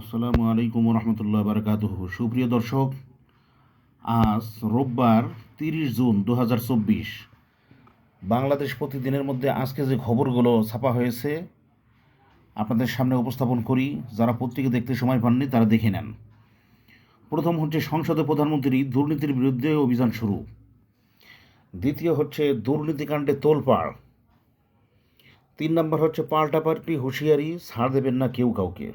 আসসালামু আলাইকুম রহমতুল্লাহ বারকাত সুপ্রিয় দর্শক, আজ রোববার তিরিশ জুন দু হাজার চব্বিশ। বাংলাদেশ প্রতিদিনের মধ্যে আজকে যে খবরগুলো ছাপা হয়েছে, আপনাদের সামনে উপস্থাপন করি। যারা পত্রিকা দেখতে সময় পাননি, তারা দেখে নেন। প্রথম হচ্ছে সংসদে প্রধানমন্ত্রী দুর্নীতির বিরুদ্ধে অভিযান শুরু। দ্বিতীয় হচ্ছে দুর্নীতিকাণ্ডে তোলপাড়। তিন নম্বর হচ্ছে পাল্টাপাল্টি হুঁশিয়ারি, ছাড় দেবেন না কেউ কাউকে।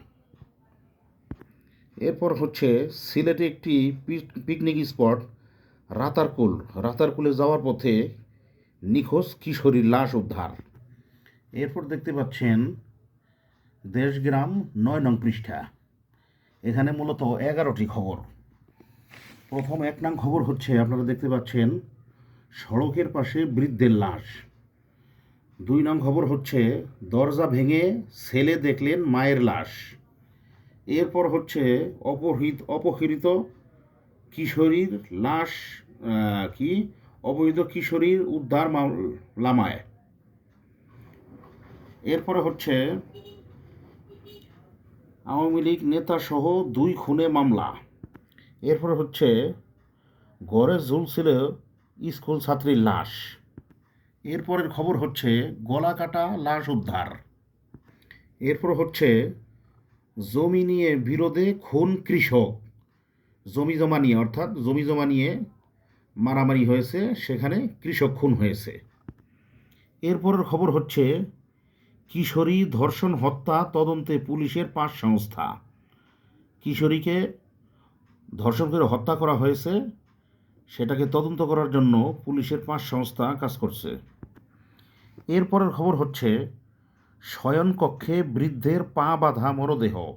এরপর হচ্ছে সিলেটে একটি পিকনিক স্পট রাতারকুল। রাতারকুলে যাওয়ার পথে নিখোঁজ কিশোরীর লাশ উদ্ধার। এরপর দেখতে পাচ্ছেন দেশগ্রাম নয় নং পৃষ্ঠা। এখানে মূলত এগারোটি খবর। প্রথম এক নং খবর হচ্ছে, আপনারা দেখতে পাচ্ছেন সড়কের পাশে বৃদ্ধের লাশ। দুই নং খবর হচ্ছে, দরজা ভেঙে ছেলে দেখলেন মায়ের লাশ। এরপর হচ্ছে অপহৃত অপহৃত কিশোরীর লাশ কি? অবৈধ কিশোরীর উদ্ধার মামলামায়। এরপরে হচ্ছে আওয়ামী লীগ নেতা সহ দুই খুনে মামলা। এরপরে হচ্ছে গড়ে ঝুলছিল স্কুল ছাত্রীর লাশ। এরপরের খবর হচ্ছে গলা কাটা লাশ উদ্ধার। এরপর হচ্ছে জমি নিয়ে বিরোধে খুন কৃষক। জমি জমা নিয়ে, অর্থাৎ জমি জমা নিয়ে মারামারি হয়েছে, সেখানে কৃষক খুন হয়েছে। এরপরের খবর হচ্ছে, কিশোরী ধর্ষণ হত্যা তদন্তে পুলিশের পাঁচ সংস্থা। কিশোরীকে ধর্ষণ করে হত্যা করা হয়েছে, সেটাকে তদন্ত করার জন্য পুলিশের পাঁচ সংস্থা কাজ করছে। এরপরের খবর হচ্ছে শয়নকক্ষে বৃদ্ধের পা বাঁধা মরদেহ।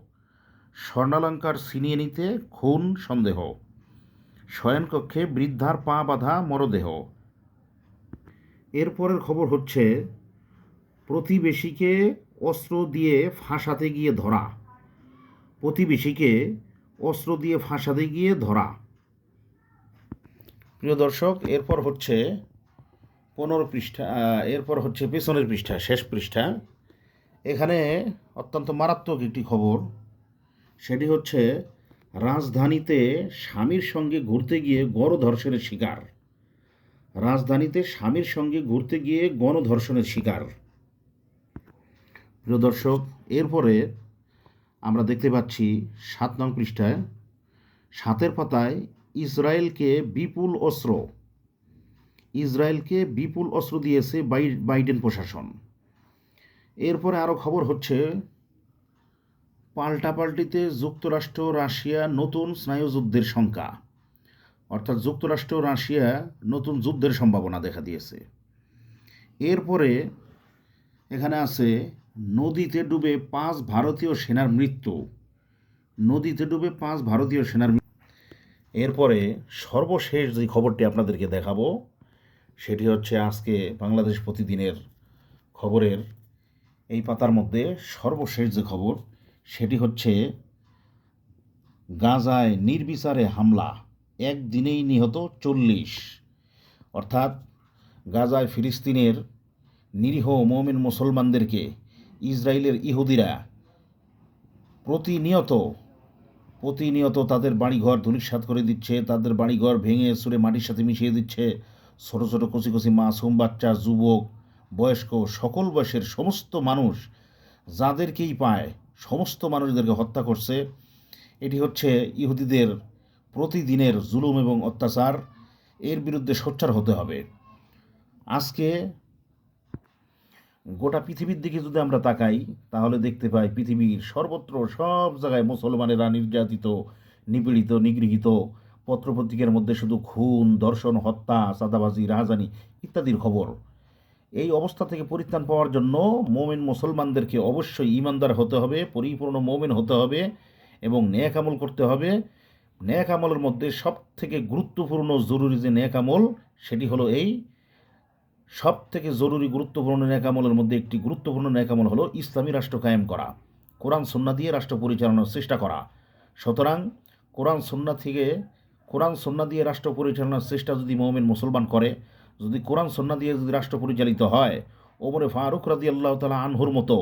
স্বর্ণালঙ্কার ছিনিয়ে নিতে খুন সন্দেহ। শয়নকক্ষে বৃদ্ধার পা বাঁধা মরদেহ। এরপরের খবর হচ্ছে, প্রতিবেশীকে অস্ত্র দিয়ে ফাঁসাতে গিয়ে ধরা। প্রতিবেশীকে অস্ত্র দিয়ে ফাঁসাতে গিয়ে ধরা। প্রিয় দর্শক, এরপর হচ্ছে পনেরো পৃষ্ঠা এরপর হচ্ছে পেছনের পৃষ্ঠা, শেষ পৃষ্ঠা। এখানে অত্যন্ত মারাত্মক একটি খবর। সেটি হচ্ছে, রাজধানীতে স্বামীর সঙ্গে ঘুরতে গিয়ে গণধর্ষণের শিকার। রাজধানীতে স্বামীর সঙ্গে ঘুরতে গিয়ে গণধর্ষণের শিকার। প্রিয় দর্শক, এরপরে আমরা দেখতে পাচ্ছি সাত নং পৃষ্ঠায়, সাতের পাতায় ইসরায়েলকে বিপুল অস্ত্র। ইসরায়েলকে বিপুল অস্ত্র দিয়েছে বাই- বাইডেন প্রশাসন। এরপরে আরও খবর হচ্ছে, পাল্টাপাল্টিতে যুক্তরাষ্ট্র, রাশিয়া নতুন স্নায়ুযুদ্ধের শঙ্কা। অর্থাৎ যুক্তরাষ্ট্র, রাশিয়া নতুন যুদ্ধের সম্ভাবনা দেখা দিয়েছে। এরপরে এখানে আছে, নদীতে ডুবে পাঁচ ভারতীয় সেনার মৃত্যু। নদীতে ডুবে পাঁচ ভারতীয় সেনার। এরপরে সর্বশেষ যে খবরটি আপনাদেরকে দেখাবো, সেটি হচ্ছে আজকে বাংলাদেশ প্রতিদিনের খবরের এই পাতার মধ্যে সর্বশেষ যে খবর, সেটি হচ্ছে গাজায় নির্বিচারে হামলা, একদিনেই নিহত চল্লিশ। অর্থাৎ গাজায় ফিলিস্তিনের নিরীহ মোমেন মুসলমানদেরকে ইসরায়েলের ইহুদিরা প্রতিনিয়ত প্রতিনিয়ত তাদের বাড়িঘর ধূলিসাৎ করে দিচ্ছে, তাদের বাড়িঘর ভেঙে সুরে মাটির সাথে মিশিয়ে দিচ্ছে। ছোটো ছোটো কচি কচি মাসুম বাচ্চা, যুবক বয়স্ক সকল বয়সের সমস্ত মানুষ যাদেরকেই পায়, সমস্ত মানুষদেরকে হত্যা করছে, এটি হচ্ছে ইহুদিদের প্রতিদিনের জুলুম এবং অত্যাচার। এর বিরুদ্ধে সোচ্চার হতে হবে। আজকে গোটা পৃথিবীর দিকে যদি আমরা তাকাই, তাহলে দেখতে পাই পৃথিবীর সর্বত্র সব জায়গায় মুসলমানেরা নির্যাতিত, নিপীড়িত, নিগৃহীত, পত্রপত্রিকার মধ্যে শুধু খুন, দর্শন, হত্যা চাঁদাবাজি রাহাজানি ইত্যাদির খবর। এই অবস্থা থেকে পরিত্রাণ পাওয়ার জন্য মোমেন মুসলমানদেরকে অবশ্যই ইমানদার হতে হবে, পরিপূর্ণ মোমেন হতে হবে এবং ন্যাক আমল করতে হবে। ন্যাক আমলের মধ্যে সব থেকে গুরুত্বপূর্ণ জরুরি যে ন্যাক আমল, সেটি হলো এই। সব থেকে জরুরি গুরুত্বপূর্ণ ন্যাকামলের মধ্যে একটি গুরুত্বপূর্ণ ন্যাকামল হলো ইসলামী রাষ্ট্র কায়েম করা। কোরআন সন্না দিয়ে রাষ্ট্র পরিচালনার চেষ্টা করা। সুতরাং কোরআন সন্না থেকে, কোরআন সন্না দিয়ে রাষ্ট্র পরিচালনার চেষ্টা যদি মোহামেন মুসলমান করে যদি কোরআন সন্না দিয়ে যদি রাষ্ট্র পরিচালিত হয়, ওমরে ফারুক রাদি আল্লাহ তালা আনহুর মতো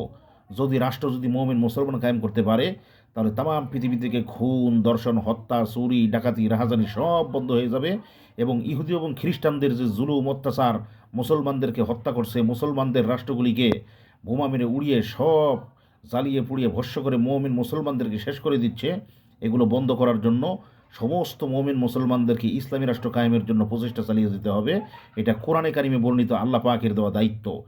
যদি রাষ্ট্র যদি মোহামেন মুসলমান কায়েম করতে পারে, তাহলে তামাম পৃথিবী থেকে খুন, দর্শন, হত্যা, চুরি, ডাকাতি, রাহাজানি সব বন্ধ হয়ে যাবে এবং ইহুদি এবং খ্রিস্টানদের যে জুলুম, অত্যাচার, মুসলমানদেরকে হত্যা করছে, মুসলমানদের রাষ্ট্রগুলিকে বোমা মেরে উড়িয়ে সব জ্বালিয়ে পুড়িয়ে ভস্য করে মমিন মুসলমানদেরকে শেষ করে দিচ্ছে, এগুলো বন্ধ করার জন্য সমস্ত মমিন মুসলমানদেরকে ইসলামী রাষ্ট্র কায়েমের জন্য প্রচেষ্টা চালিয়ে যেতে হবে। এটা কোরআনে কারিমে বর্ণিত আল্লাহ পাকের দেওয়া দায়িত্ব।